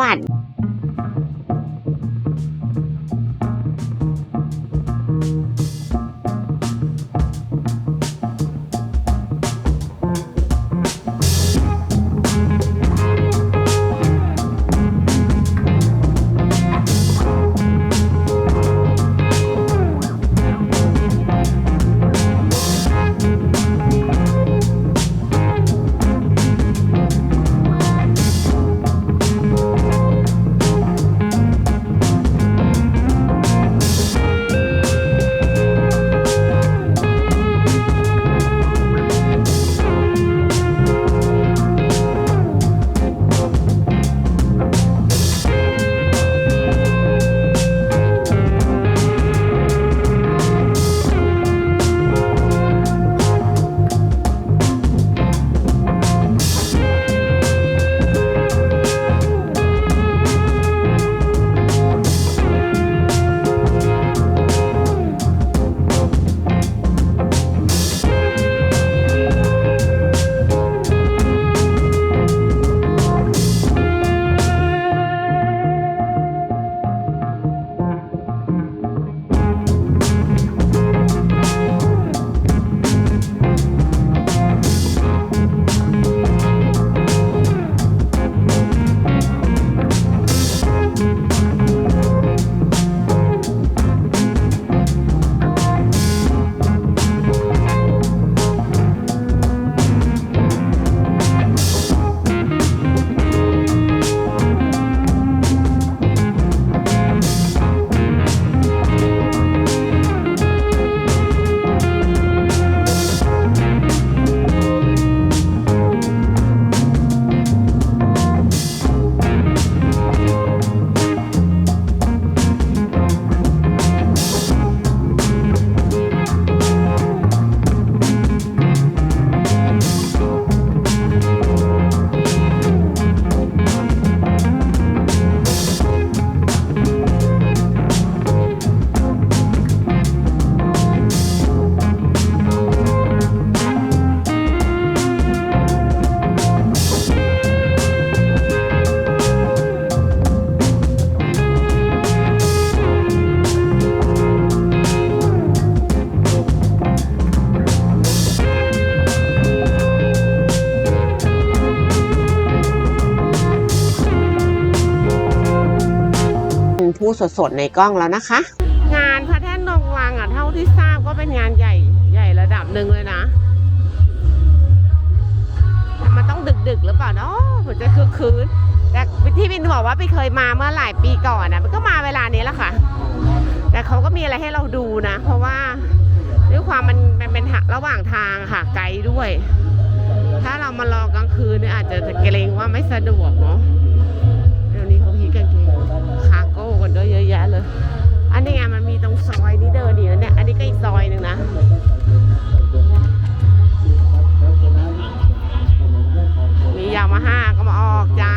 วัส สดๆในกล้องแล้วนะคะ งานพระแท่นนงวังอะเท่าที่ทราบก็เป็นงานใหญ่ใหญ่ระดับหนึ่งเลยนะมันต้องดึกๆหรือเปล่าเนาะผมจะคือคืนแต่ที่บินบอกว่าไปเคยมาเมื่อหลายปีก่อนนะมันก็มาเวลานี้แหละค่ะ แต่เขาก็มีอะไรให้เราดูนะ เพราะว่าด้วยความมันมันเป็นระหว่างทางค่ะไกลด้วย ถ้าเรามารอกลางคืนเนี่ยอาจจะเกรงว่าไม่สะดวกเนาะ ก้กันด้วยเยอะแยะเลย อันนี้ไงมันมีตรงซอยนี้เดินดีนะเนี่ย อันนี้ก็อีกซอยหนึ่งนะมียามาฮ่าก็มาออกจ้า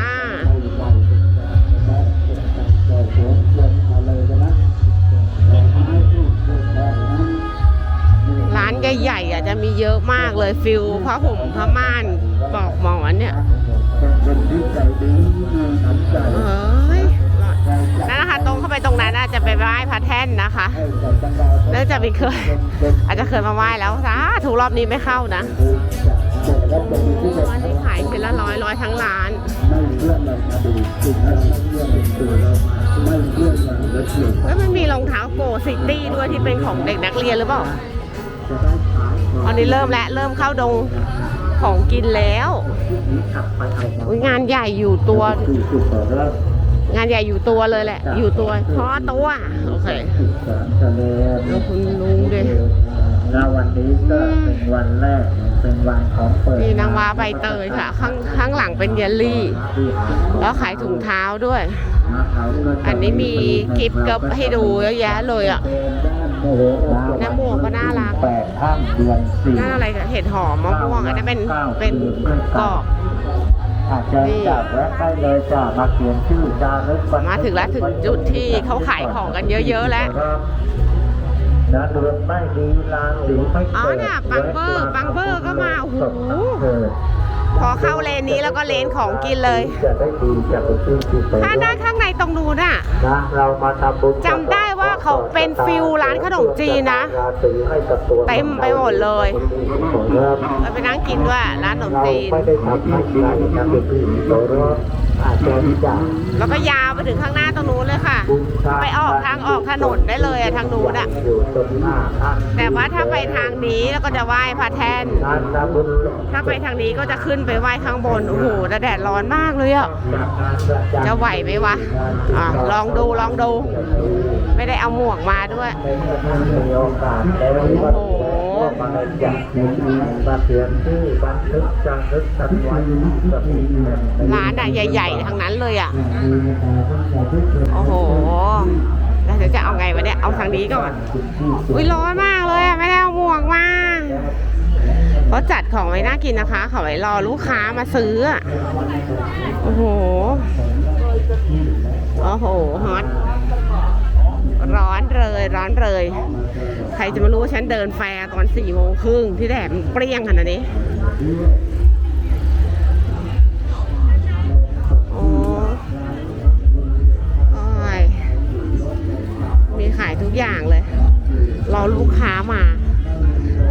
ร้านใหญ่ๆอะจะมีเยอะมากเลยฟิลผ้าห่มผ้าม่านปลอกหมอนเนี่ยเอ้ย นั่นนะคะตรงเข้าไปตรงนั้นน่ะจะไปไหว้พระแท่นนะคะเนื่องจากมีเคย อาจจะเคยมาไหว้แล้วสาถูกรอบนี้ไม่เข้านะโอ้อันนี้ขายชิ้นละร้อยร้อยทั้งร้านเฮ้ยมันมีรองเท้าโกซิตี้ด้วยที่เป็นของเด็กนักเรียนหรือเปล่าตอนนี้เริ่มแล้วเริ่มเข้าดงของกินแล้วอุ๊ยงานใหญ่อยู่ตัว งานใหญ่อยู่ตัวเลยแหละ อยู่ตัวเพราะตัวโอเคแล้วคุณลุงดิแล้ววันนี้ก็เป็นวันแรกเป็นวันของเปิดนี่นางว้าใบเตยค่ะ ข้างข้างหลังเป็นเยลลี่ แล้วขายถุงเท้าด้วย อันนี้มีกิฟต์กับให้ดูเยอะแยะเลยอะน้ำหมวกก็น่ารักแปดข้ามเดือนสี่นั่นอะไรกันเห็ดหอมมะม่วงอันนั้นเป็นเป็นกรอบ อาจจะจับแวะได้เลยจ้ามาเขียนชื่อจารึกมาถึงแล้วถึงจุดที่เขาขายของกันเยอะๆแล้วนะเดือนไม่ดีลางสีไม่อ๋อเกิดเนี่ยปังเบอร์ปังเบอร์ก็มาโอ้โหเกิดพอเข้าเลนนี้แล้วก็เลนของกินเลยจะได้ดีจากคุณที่ที่ไปถ้าด้านข้างในตรงนู้นอะนะเรามาทำบุญจำได้ว่า เขาเป็นฟิลร้านขนมจีนนะราศีให้กับตัวเต็มไปหมดเลยเริ่มเราไปนั่งกินด้วยร้านขนมเราจีน แล้วก็ยาวไปถึงข้างหน้าตรงนู้นเลยค่ะ ไปออกทางออกถนนได้เลยอะทางนู้นอะอยู่ตรงหน้าท่านแต่ว่าถ้าไปทางนี้แล้วก็จะไหว้พระแท่นถ้าไปทางนี้ก็จะขึ้นไปไหว้ข้างบนโอ้โหแดดร้อนมากเลยอะจะจะไหวไหมวะอะลองดูลองดู ไม่ได้เอาหมวกมาด้วยในเมื่อท่านมีโอ กาสแล้วก็โอ้โหมาจากมาเขียนชื่อบันทึกจารึกกันไว้กับที่แผ่นดินร้านอะใหญ่ ๆ ทั้งนั้นเลยอะ โอ้โหแล้วเดี๋ยวจะเอาไงวะเนี่ย เอาทางนี้ก่อน อุ้ยร้อนมากเลยอะ ไม่ได้เอาหมวกมาเขาจัดของไว้น่ากินนะคะ เขาไว้รอลูกค้ามาซื้ออะโอ้โห โอ้โห ฮอต ร้อนเลยร้อนเลย ใครจะมารู้ว่าฉันเดินแฟร์ตอนสี่โมงครึ่งที่แดดมันเปรี้ยงขนาดนี้โอ้โอ้ยมีขายทุกอย่างเลย รอลูกค้ามา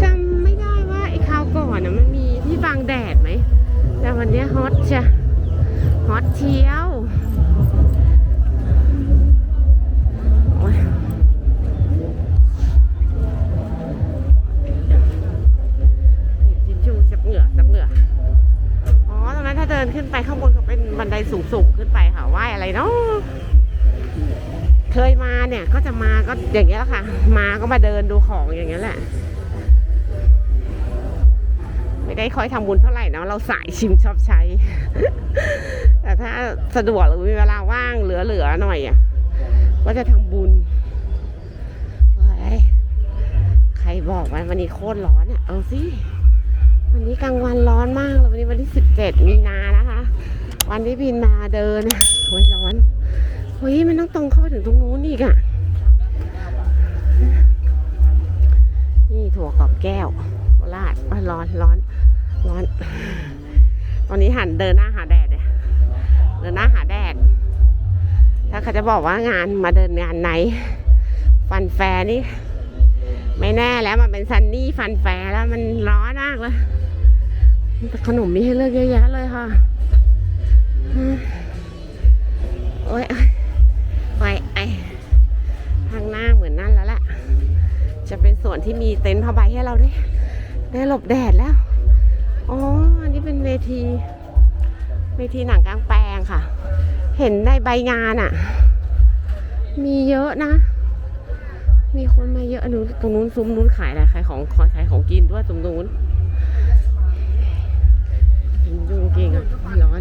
จำไม่ได้ว่าไอ้คราวก่อนนะมันมีที่บางแดดไหม แต่วันนี้ฮอตจ้ะฮอตเชียว ก็อย่างเงี้ยแหละค่ะ มาก็มาเดินดูของอย่างเงี้ยแหละ ไม่ได้ค่อยทำบุญเท่าไหร่นะเราสายชิมชอบใช้ แต่ถ้าสะดวกหรือมีเวลาว่างเหลือๆหน่อยอะก็จะทำบุญใครบอกว่าวันนี้โคตรร้อนอะเอาสิวันนี้กลางวันร้อนมากเลยวันนี้วันที่สิบเจ็ดมีนานะคะ วันที่บินมาเดินโอ้ยร้อนเฮ้ยมันต้องตรงเข้าไปถึงตรงนู้นอีกอะนี่ ถั่วกรอบแก้วโคราชร้อนร้อนร้อน ตอนนี้หันเดินหน้าหาแดดเลยเดินหน้าหาแดด ถ้าเขาจะบอกว่างานมาเดินงานไหน ฟันแฟนี่ ไม่แน่แล้วมันเป็นซันนี่ฟันแฟแล้วมันร้อนมากเลยแต่ขนมมีให้เลือกเยอะแยะเลยค่ะ โอ้ย ที่มีเต็นท์ผ้าใบให้เราได้ได้หลบแดดแล้ว อ๋อ อันนี้เป็นเวที เวทีหนังกลางแปลงค่ะ เห็นในใบงานอะ่ะ มีเยอะนะ มีคนมาเยอะนู้นตรงนู้นซุ้มนู้นขายอะไรขายของขายของกินด้วยตรงนู้นกินยุงกินอะร้อน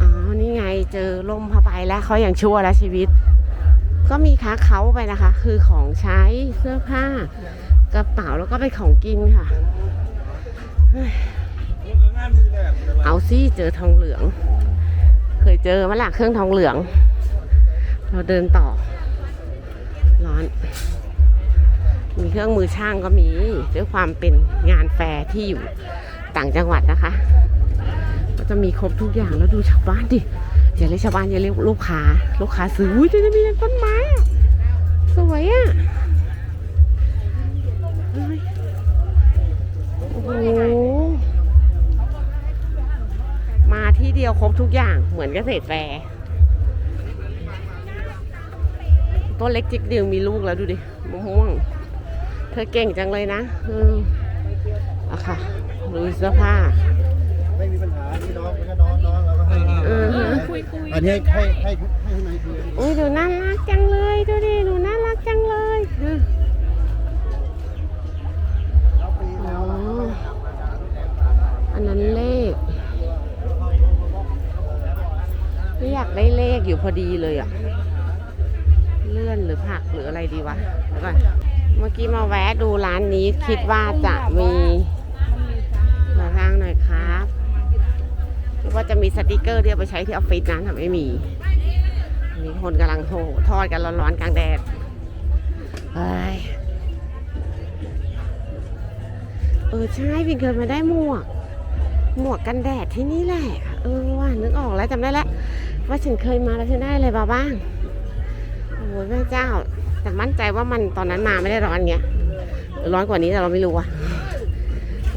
อ๋อ นี่ไงเจอล่มผ้าใบแล้วเขาอย่างชั่วแล้วชีวิต ก็มีค้าเขาไปนะคะ คือของใช้เสื้อผ้ากระเป๋าแล้วก็เป็นของกินค่ะ เอาสิเจอทองเหลือง เคยเจอมาละเครื่องทองเหลือง เราเดินต่อ ร้อน มีเครื่องมือช่างก็มี ด้วยความเป็นงานแฟร์ที่อยู่ต่างจังหวัดนะคะ ก็จะมีครบทุกอย่างแล้วดูชาวบ้านดิ อย่าเรียกชาวบ้านอย่าเรียกลูกค้า ลูกค้าซื้ออุ้ยจะมีต้นไม้อะสวยอะโอ้โหมาที่เดียวครบทุกอย่างเหมือนเกษตรแฟร์ต้นเล็กจิกเดียวมีลูกแล้วดูดิมะม่วง เธอเก่งจังเลยนะ อืมอะค่ะดูเสื้อผ้าไม่มีปัญหาพี่น้องก็น้องน้องเราก็ให้ เออฮะ อั นนี้ให้ให้ให้ให้ข้างในคืออุ้ยดูน่ารักจังเลยดูดิดูน่ารักจังเลยอ๋ออันนั้นเลขไม่อยากได้เลขอยู่พอดีเลยอะเลื่อนหรือผักหรืออะไรดีวะเดี๋ยวก่อนเมื่อกี้มาแวะดูร้านนี้คิดว่าจะมีมาทางหน่อยครับคิด ว่าจะมีสติกเกอร์ที่เอาไปใช้ที่ออฟฟิศนั้นแต่ไม่มี มีคนกำลังโททอดกันร้อนๆกลางแดดเฮ้ยเออใช่วินเคยมาได้หมวก หมวกกันแดดที่นี่แหละ เออว่านึกออกแล้วจำได้แล้วว่าฉันเคยมาแล้วฉันได้อะไรมาบ้างโอ้ยแม่เจ้า แต่มั่นใจว่ามันตอนนั้นมาไม่ได้ร้อนเงี้ยร้อนกว่านี้แต่เราไม่รู้อะ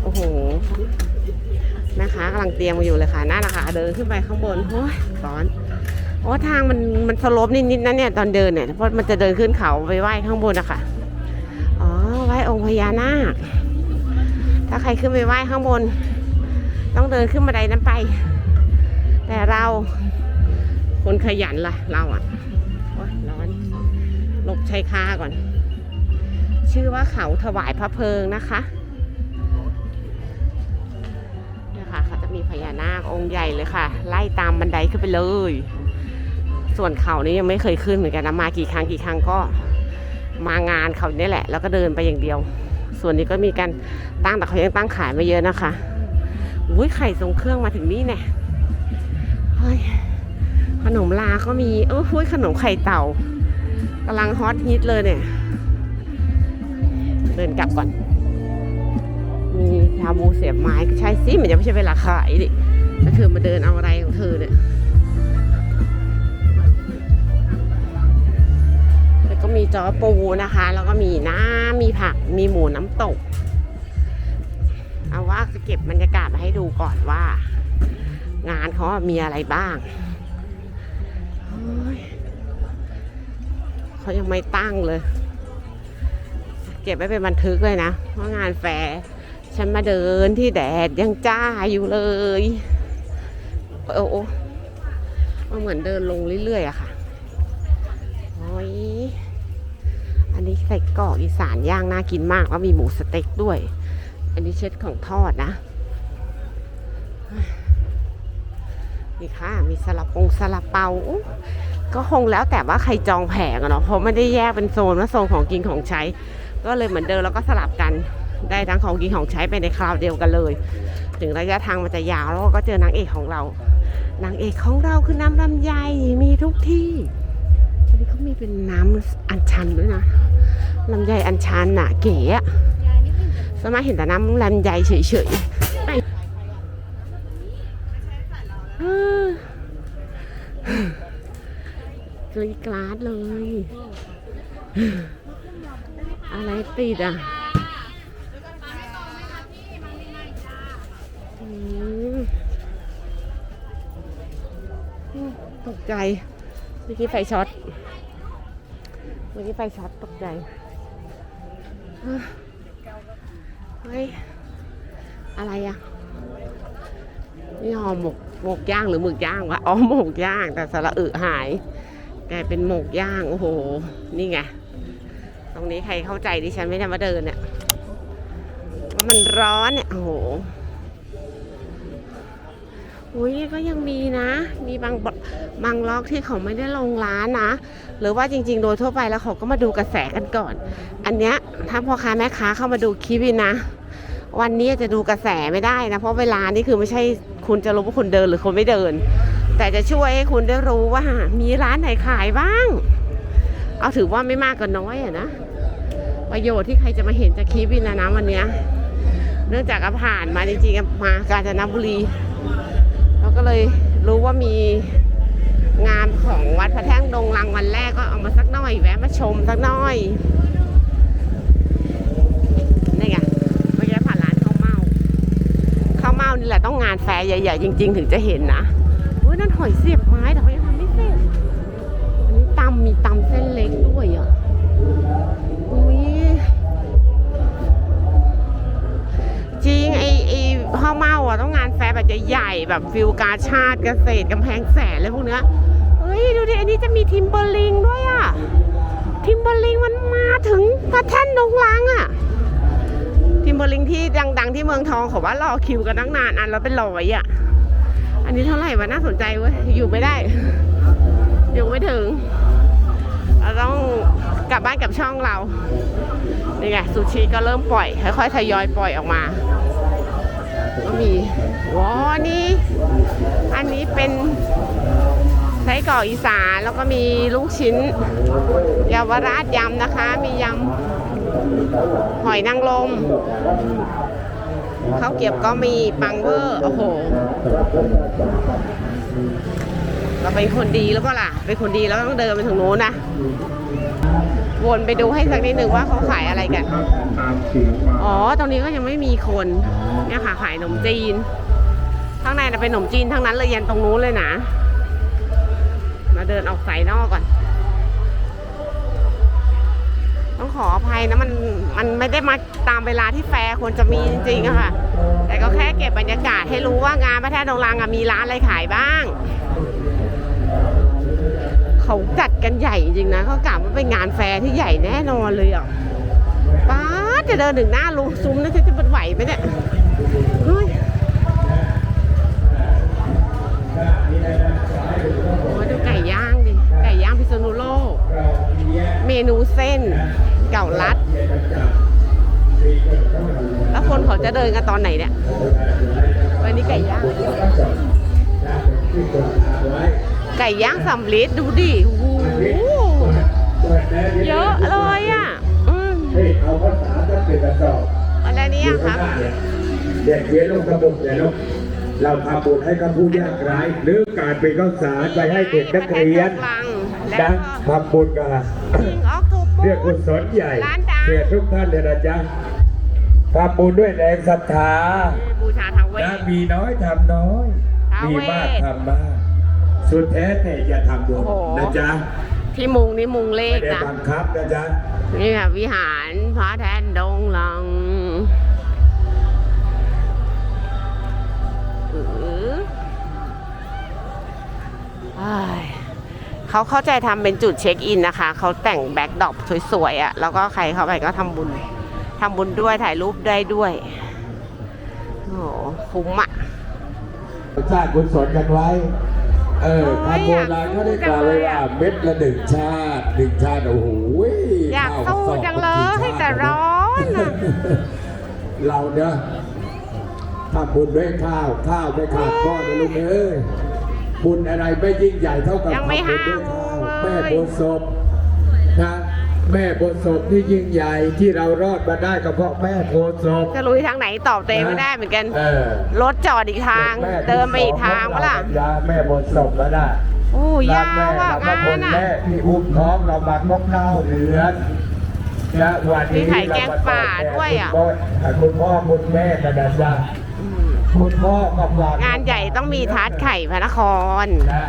โอ้โห แม่ค้ากำลังเตรียมมาอยู่เลยค่ะน้านะค่ะเดินขึ้นไปข้างบนโอ้ยร้อนโอ้ทางมันมันสลปนิดๆนะเนี่ยตอนเดินเนี่ยเพราะมันจะเดินขึ้นเขาไปไหว้ข้างบนอะค่ะอ๋อไหว้องค์พญานาคถ้าใครขึ้นไปไหว้ข้างบน ต้องเดินขึ้นบันไดนั้นไป แต่เราคนขยันล่ะ เราอะโอ๊ยร้อนหลบชายคาก่อน ชื่อว่าเขาถวายพระเพลิงนะคะ ญานาคองค์ใหญ่เลยค่ะ ไล่ตามบันไดขึ้นไปเลย ส่วนเขานี่ยังไม่เคยขึ้นเหมือนกันนะมากี่ครั้งกี่ครั้งก็มางานเขาเนี่ยแหละ แล้วก็เดินไปอย่างเดียว ส่วนนี้ก็มีการตั้งแต่เขายังตั้งขายม่เยอะนะคะอุ้ยไข่ทรงเครื่องมาถึงนี่แน่เฮ้ยขนมลาก็มีเออหุ้ยขนมไข่เต่ากำลังฮอตฮิตเลยเนี่ย เดินกลับก่อน มีชาบูเสียบไม้ก็ใช่สิมันจะไม่ใช่เวลาขายดิแล้วเธอมาเดินเอาอะไรของเธอเนี่ยแล้วก็มีจอปูนะคะ แล้วก็มีน้ำมีผักมีหมูน้ำตก เอาว่าจะเก็บบรรยากาศมาให้ดูก่อนว่า งานเขามีอะไรบ้างเขายังไม่ตั้งเลย เก็บไว้เป็นบันทึกเลยนะว่างานแฟร์ ฉันมาเดินที่แดดยังจ้าอยู่เลยโอ้โมันเหมือนเดินลงเรื่อยๆอะค่ะโอ้ยอันนี้ใส่กรอกอีสานย่างน่ากินมากแล้วมีหมูสเต็กด้วย อันนี้เช็ดของทอดนะ นี่ค่ะ มีสลับปงสลับเปา ก็คงแล้วแต่ว่าใครจองแผงอะเนาะเพราะไม่ได้แยกเป็นโซนว่าโซนของกินของใช้ ก็เลยเหมือนเดิมแล้วก็สลับกัน ได้ทั้งของกินของใช้ไปในคราวเดียวกันเลย ถึงระยะทางมันจะยาวแล้วก็เจอนางเอกของเรา นางเอกของเราคือน้ำลำไยมีทุกที่อันนี้เขามีเป็นน้ำอัญชันด้วยนะลำไยอัญชันน่ะเก๋อะสมากเห็นแต่น้ำลำไยเฉยๆกรีกราดเลย อะไรติดอะอืมอืม ตกใจเมื่อกี้ไฟช็อตเมื่อกี้ไฟช็อตตกใจเฮ้ยอะไรอะนี่ห่อหมกหมกย่างหรือหมึกย่างวะอ๋อหมกย่าง แต่สระอึหายกลายเป็นหมกย่างโอ้โห นี่ไงตรงนี้ใครเข้าใจดิฉันไม่ได้มาเดินเนี่ยว่ามันร้อนเนี่ยโอ้โห อุ้ยก็ยังมีนะ มีบางบางล็อกที่เขาไม่ได้ลงร้านนะ หรือว่าจริง ๆ โดยทั่วไปแล้วเขาก็มาดูกระแสกันก่อน อันเนี้ยถ้าพ่อค้าแม่ค้าเข้ามาดูคลิปนี่นะวันนี้จะดูกระแสไม่ได้นะ เพราะเวลานี่คือไม่ใช่คุณจะรู้ว่าคุณเดินหรือคุณไม่เดิน แต่จะช่วยให้คุณได้รู้ว่า มีร้านไหนขายบ้าง เอาถือว่าไม่มากก็น้อยอะนะ ประโยชน์ที่ใครจะมาเห็นจากคลิปนี่นะนะวันเนี้ยเนื่องจากผ่านมาจริงๆมากาญจนบุรี ก็เลยรู้ว่ามีงานของวัดพระแท่งดงลังวันแรกก็เอามาสักหน่อยแวะมาชมสักหน่อยนี่ไงเมื่อกี้ผ่านร้านข้าวเมาข้าวเมานี่แหละต้องงานแฟร์ใหญ่ๆจริง ๆ ถึงจะเห็นนะอุ้ยนั่นหอยเสียบไม้แต่เขายัง ข้าวเมาอะต้องงานแฟร์แบบใหญ่ๆแบบฟิลกาชาติเกษตรกำแพงแสนอะไรพวกเนี้ยเฮ้ยดูดิอันนี้จะมีทิมเบอร์ลิงด้วยอะทิมเบอร์ลิงมันมาถึงพระแท่นดงลังอะทิมเบอร์ลิงที่ดัง ๆ ที่เมืองทองเขาว่ารอคิวกันตั้งนานอันแล้วเป็นร้อยอะอันนี้เท่าไหร่วะน่าสนใจเว้ยอยู่ไม่ได้อยู่ไม่ถึงเราต้องกลับบ้านกับช่องเรานี่ไงซูชิก็เริ่มปล่อยค่อยๆทยอยปล่อยออกมา มีว้านี่ อันนี้เป็นไส้กรอกอีสานแล้วก็มีลูกชิ้นเยาวราชยำนะคะ มียำหอยนางรมข้าวเกรียบก็มีปังเวอร์โอ้โห เราเป็นคนดีแล้วก็ล่ะ เป็นคนดีแล้วต้องเดินไปถึงโน้นนะ วนไปดูให้สักนิดหนึ่งว่าเขาขายอะไรกัน อ๋อ ตรงนี้ก็ยังไม่มีคน เนี่ยค่ะขายขนมจีน ข้างในน่ะเป็นขนมจีนทั้งนั้นเลยยันตรงนู้นเลยนะ มาเดินออกสายนอกก่อน ต้องขออภัยนะมันมันไม่ได้มาตามเวลาที่แฟร์ควรจะมีจริงๆอะค่ะ แต่ก็แค่เก็บบรรยากาศให้รู้ว่างานพระธาตุดงรังมีร้านอะไรขายบ้าง เขาจัดกันใหญ่จริงนะเขากล่าวว่าเป็นงานแฟร์ที่ใหญ่แน่นอนเลยอะป้าจะเดินถึงหน้าลุงซุ้มนะจะเป็นไหวไหมเนี่ยเฮ้ยโอ้ยดูไก่ย่างดิไก่ย่างพิษณุโลก เมนูเส้น เก่าลัด แล้วคนเขาจะเดินกันตอนไหนเนี่ยวันนี้ไก่ย่าง ไก่ย่างสำลิดดูดิโอ้โหเยอะเลยอะอืมเอาภาษาจะเป็นกระสอบอะไรเนี่ยครับเด็กเขียนลงกระบอกเนี่ยลูกเราทำบุญให้กับผู้ยากไร้หรือการเป็นข้าวสารไปให้เด็กนักเรียนและนะทำบุญกันออกถูกเรียกกุศลใหญ่ร้านดังเสียทุกท่านเลยนะจ๊ะทำบุญด้วยแรงศรัทธาบูชาทาวเวนะสมีน้อยทำน้อยท้าวเวสมีมากทำมาก สุดแท้แต่อย่าทำบุญโอ้โห นะจ๊ะที่มุงนี่มุงเลไม่ขได้นะ บังคับนะจ๊ะนี่ค่ะวิหารพระแทนดงลังเอออ้ายเขาเข้าใจทำเป็นจุดเช็คอินนะคะ เขาแต่งแบ็คดรอปสวยๆอะ่ะ แล้วก็ใครเข้าไปก็ทำบุญทำบุญด้วยถ่ายรูปได้ด้วย โอ้โหคุ้มอะสร้างกุศลกันไว้ เออโอ้ยคำโบราณก็ได้กล่าวไว้ว่าเม็ดละหนึ่งชาติหนึ่งชาติโอ้โหอยากข้วสู้สอบจังเลยแต่ร้อนอะเราเนี่ยถ้าบุญด้วยข้าวข้าวไม่ขาดก้อนนะลูกเอ้ยบุญอะไรไม่ยิ่งใหญ่เท่ากับยังไม่ทำบุญด้วยข้าวห้าโมงเลยแม่บนศพนะ แม่บนศพที่ยิ่งใหญ่ที่เรารอดมาได้ก็เพราะแม่โพธิ์ศพ จะลุยทางไหนตอบเตวไม่ได้เหมือนกัน เออรถจอดอีกทางเดินไปอีกทางวะล่ะ ยาแม่บนศพแล้วนะโอ้ยาแม่วอะเรางาคนนอะ แม่ที่อุ้มท้องเรามากกเล่าเดือนนะวันนี้มีไข่แกงป่าด้วยอะคุณพ่อคุณแม่กระดาษาคุณพ่อกับหลานงานใหญ่ต้องมีทาร์ตไข่พระนคร นะ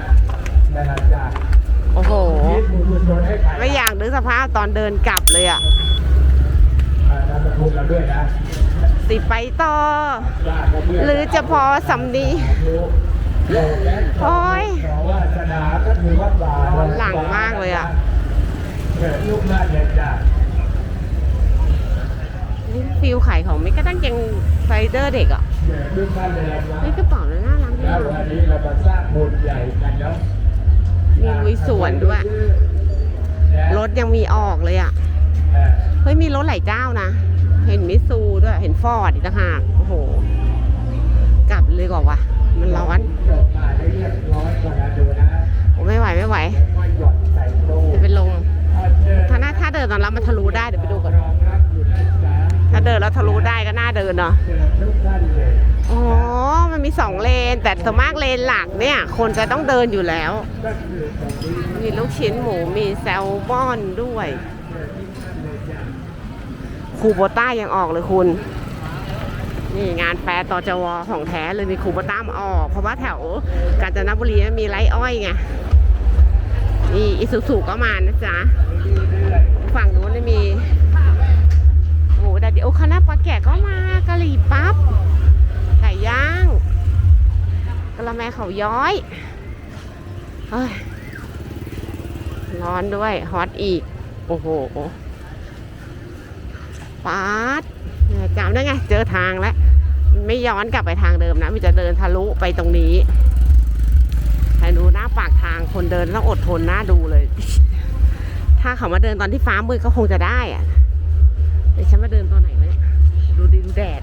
กระดาษา โอ้โห ไม่อยากนึกสภาพตอนเดินกลับเลยอะอ่านามสกุลเราด้วยนะสิไปต่อ หรือจะพอสำนีโอ้ยหลังมากเลยอะเกิดลูกหน้าเด็กจ้ะฟิลขายของไม่กระตั้งยังไซเดอร์เด็กอะน้าเด็กระเป๋าน่ารักดีแล้ววันนี้เรามาสร้างบุญใหญ่กันเนาะ มีลุยสวนด้วย รถยังมีออกเลยอะ เฮ้ยมีรถหลายเจ้านะ เห็นมิซูด้วย เห็นฟอร์ดอีกต่างหาก โอ้โห กลับเลยกว่าวะมันร้อนได้เรียบร้อยก่อนนะดูนะโอ้ไม่ไหวไม่ไหวจะเป็นลมเอาเชิญถ้าหน้าถ้าเดินตอนรับมันทะลุได้เดี๋ยวไปดูก่อนรองรับอยู่นถ้าเดินแล้วทะลุได้ก็น่าเดินเนาะ อ๋อ มันมีสองเลน แต่ส่วนมากเลนหลักเนี่ย คนจะต้องเดินอยู่แล้ว มีลูกชิ้นหมู มีแซลมอนด้วย คูโบต้ายังออกเลยคุณ นี่งานแฟร์ตจวของแท้เลยมีคูโบต้ามาออก เพราะว่าแถวกาญจนบุรีมีไรอ้อยไง นี่อิสุสุก็มานะจ๊ะ ฝั่งนู้นมีโอ้แต่เดี๋ยวคณะปลาแกะก็มากะหรี่ปั๊บ ย่างกะละแมเขาย้อยเฮ้ยร้อนด้วย ฮอตอีก โอ้โหปาดจำได้ไง เจอทางแล้ว ไม่ย้อนกลับไปทางเดิมนะ มันจะเดินทะลุไปตรงนี้แต่ดูหน้าปากทางคนเดินต้องอดทนหน้าดูเลย ถ้าเขามาเดินตอนที่ฟ้ามืดก็คงจะได้อะแต่ฉันมาเดินตอนไหนวะเนี่ย ดูดิดูแดด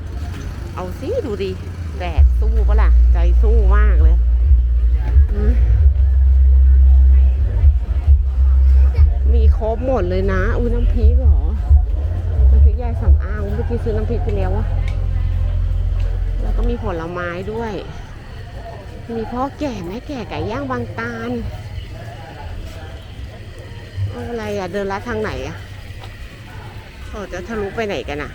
เอาสิดูดิ แดดสู้ปะล่ะ ใจสู้มากเลยมีครบหมดเลยนะ อุ้ยน้ำพริกเหรอ น้ำพริกยายสำอางเมื่อกี้ซื้อน้ำพริกไปแล้ววะแล้วก็มีผลไม้ด้วย มีพ่อแก่แม่แก่ไก่ย่างบางตาลอะไรอะเดินลัดทางไหนอะเขาจะทะลุไปไหนกันอะ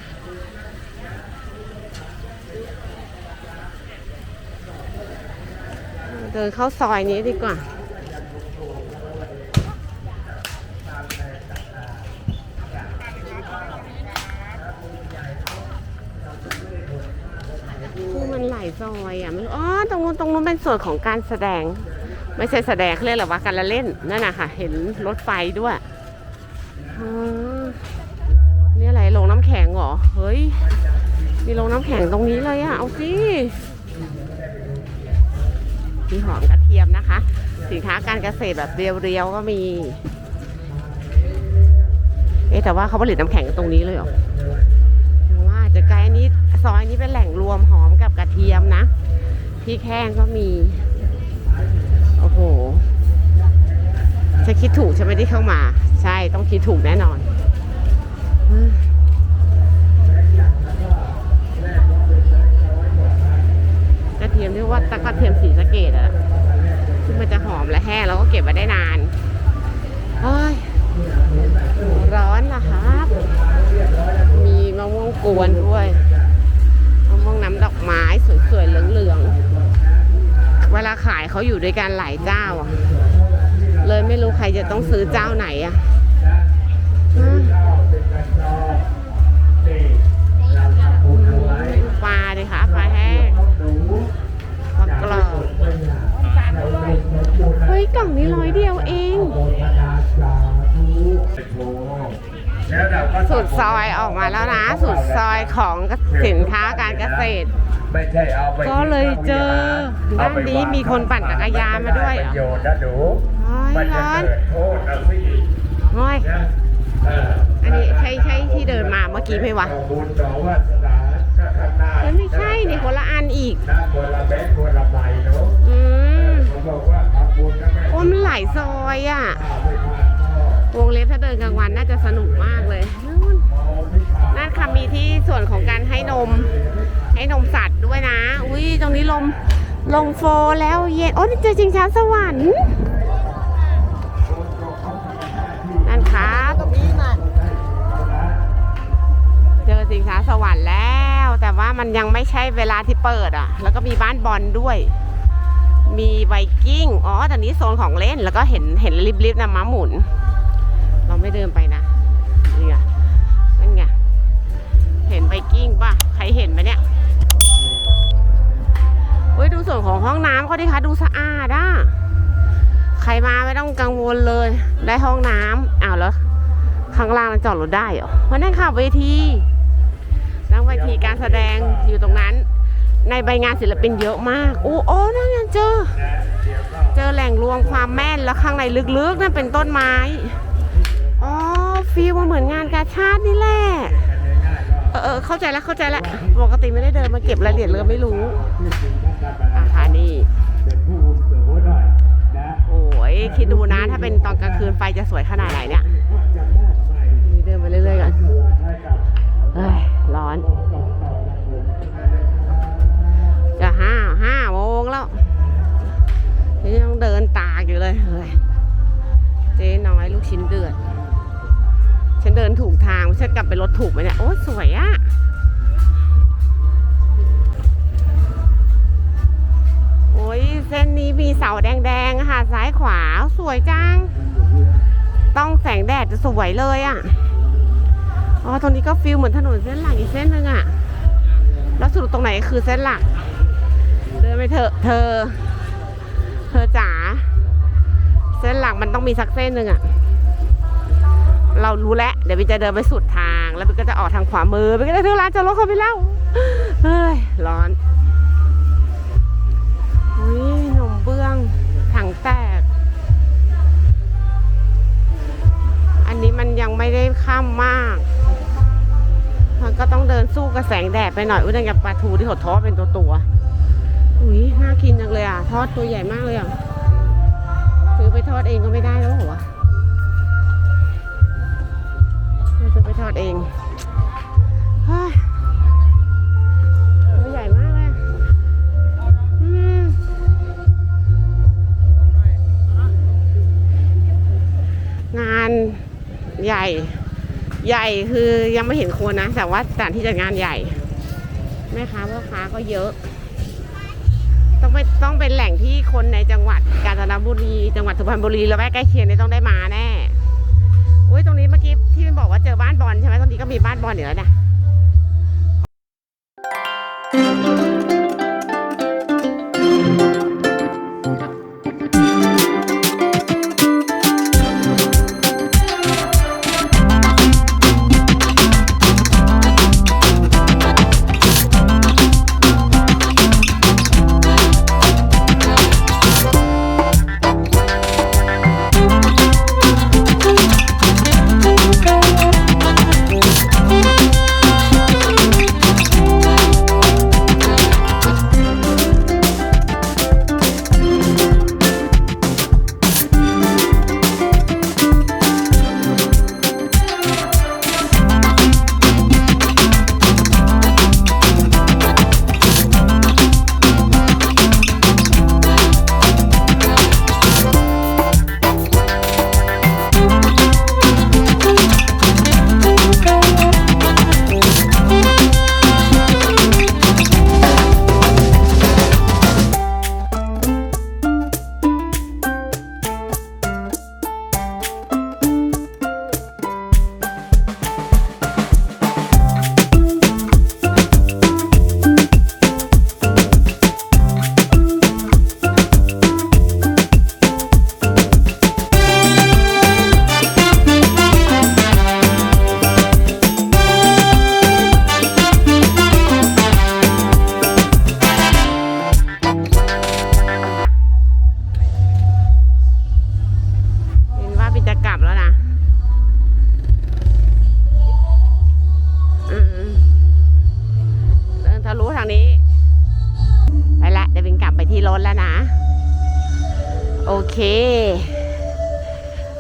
เดินเข้าซอยนี้ดีกว่า คือมันหลายซอยอะไม่รู้อ๋อ ตรงนู้นตรงนู้นเป็นส่วนของการแสดง ไม่ใช่แสดงเขาเรียกหรอว่าการละเล่น นั่นน่ะค่ะ เห็นรถไฟด้วยอ๋อนี่อะไรโรงน้ำแข็งเหรอ เฮ้ย มีโรงน้ำแข็งตรงนี้เลยอะ เอาสิ มีหอมกระเทียมนะคะ สินค้าการเกษตรแบบเรียวๆก็มี เอ๊แต่ว่าเขาผลิตน้ำแข็งตรงนี้เลยเหรอถึงว่าจะไกลอันนี้ซอยนี้เป็นแหล่งรวมหอมกับกระเทียมนะพริกแห้งก็มี โอ้โหจะคิดถูกใช่ไหมที่เข้ามา ใช่ต้องคิดถูกแน่นอน อืมกระเทียมเรียกว่าตะกระเทียมสีสะเกดอะที่มันจะหอมและแห้งแล้วก็เก็บไว้ได้นานเฮ้ยร้อนนะครับ มีมะม่วงกวนด้วยมะม่วงน้ำดอกไม้สวยๆเหลืองๆ เวลาขายเขาอยู่ด้วยกันหลายเจ้าอะเลยไม่รู้ใครจะต้องซื้อเจ้าไหนอะ อยออกมาแล้วนะ สุดซอยของสินค้าการเกษตรไม่ใช่เอาไปก็เลยเจอด้านนี้มีคนปั่นจักรยานมาด้วยเหรอประโยชน์นะหนูโอ้ยมันจะร้อนเกิดโทษเอาสิโอ้ยนะเอออันนี้ใช่ใช่ที่เดินมาเมื่อกี้ไหมวะต่อบุญต่อวาสนาถ้าข้างหน้าเฮ้ยไม่ใช่นี่คนละอันอีกนะคนละแบงค์คนละใบเนาะอืมเขาบอกว่าทำบุญแล้วไม่โอ้ยมันหลายซอยอะข้าวไม่ขาดก็วงเล็บถ้าเดินกลางวันน่าจะสนุกมากเลย นั่นค่ะมีที่ส่วนของการให้นม ให้นมสัตว์ด้วยนะ อุ้ยตรงนี้ลมลงโฟแล้วเย็น โอ้ยเจอจริงช้าสวรรค์นั่นครับตรงนี้น่ะเจอสิงค้าสวรรค์แล้ว แต่ว่ามันยังไม่ใช่เวลาที่เปิดอะ แล้วก็มีบ้านบอลด้วย มีไวกิ้ง อ๋อแต่นี้โซนของเล่นแล้วก็เห็นเห็นลิฟต์ๆนะม้าหมุน เราไม่เดินไปนะ เห็นไวกิ้งป่ะ ใครเห็นไหมเนี่ยเฮ้ยดูส่วนของห้องน้ำเขาดิคะดูสะอาดอะ ใครมาไม่ต้องกังวลเลย ได้ห้องน้ำอ้าวแล้วข้างล่างมันจอดรถได้เหรอวันนั้นค่ะเวทีนั่งเวทีการแสดงอยู่ตรงนั้น ในใบงานศิลปินเยอะมาก โอ้โอ้นั่นไงเจอ เจอแหล่งรวมความแม่นแล้วข้างในลึกๆนั่นเป็นต้นไม้ อ๋อฟีลมันเหมือนงานกาชาตินี่แหละ ออเออเข้าใจแล้วเข้าใจแล้วปกติไม่ได้เดินมาเก็บรายละเอียดเลยไม่รู้อาคานี่เป็นผู้เสือหน่อยนะโอ้ยคิดดูนะถ้าเป็นตอนกลางคืนไฟจะสวยขนาดไหนเนี่ยจะมอบใหม่นี่เดินไปเรื่อยๆก่อนให้กับเฮ้ยร้อนจะห้าห้าโมงแล้วยังต้องเดินตากอยู่เลยเฮ้ยเจ๊น้อยลูกชิ้นเดือด ฉันเดินถูกทาง ฉันกลับไปรถถูกไหมเนี่ย โอ้สวยอะโอ้ยเส้นนี้มีเสาแดงๆค่ะ ซ้ายขวาสวยจัง ต้องแสงแดดจะสวยเลยอะอ๋อ ตรงนี้ก็ฟิลเหมือนถนนเส้นหลักอีกเส้นหนึ่งอะแล้วสรุปตรงไหนคือเส้นหลัก เดินไปเถอะเธอ เธอจ๋า เส้นหลักมันต้องมีสักเส้นหนึ่งอะ เรารู้แล้วเดี๋ยววินจะเดินไปสุดทาง แล้ววินก็จะออกทางขวามือวินก็จะถึงร้านจอดรถเขาไปแล้วเฮ้ยร้อนอุ้ยหนมเบื้องถังแตก อันนี้มันยังไม่ได้ข้ามมาก มันก็ต้องเดินสู้กับแสงแดดไปหน่อยอุ้ยนั่นกับปลาทูที่เขาทอเป็นตัวตัวอุ้ยน่ากินจังเลยอะ ทอดตัวใหญ่มากเลยอะซื้อไปทอดเองก็ไม่ได้แล้วเหรอ ทอดเองตัวใหญ่มากเลยงานใหญ่ ใหญ่คือยังไม่เห็นคนนะ แต่ว่าสถานที่จัดงานใหญ่ แม่ค้าพ่อค้าก็เยอะ ต้องไปต้องเป็นแหล่งที่คนในจังหวัดกาญจนบุรี จังหวัดสุพรรณบุรีและแม่ใกล้เคียงเนี่ยต้องได้มาแน่ อุ้ยตรงนี้ มื่อกี้ที่มันบอกว่าเจอบ้านบอลใช่ไหมตรงนี้ก็มีบ้านบอลอยู่แล้วนะ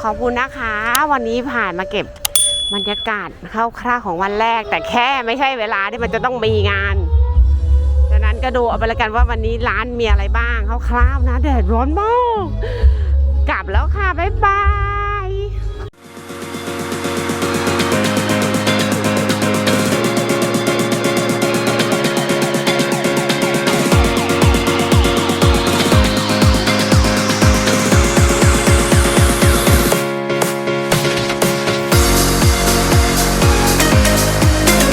อบคุณนะคะ วันนี้ผ่านมาเก็บบรรยากาศคร่าวๆของวันแรก แต่แค่ไม่ใช่เวลาที่มันจะต้องมีงานดังนั้นก็ดูเอาไปละกันว่าวันนี้ร้านมีอะไรบ้างคร่าวๆนะแดดร้อนมากกลับแล้วค่ะบ๊ายบาย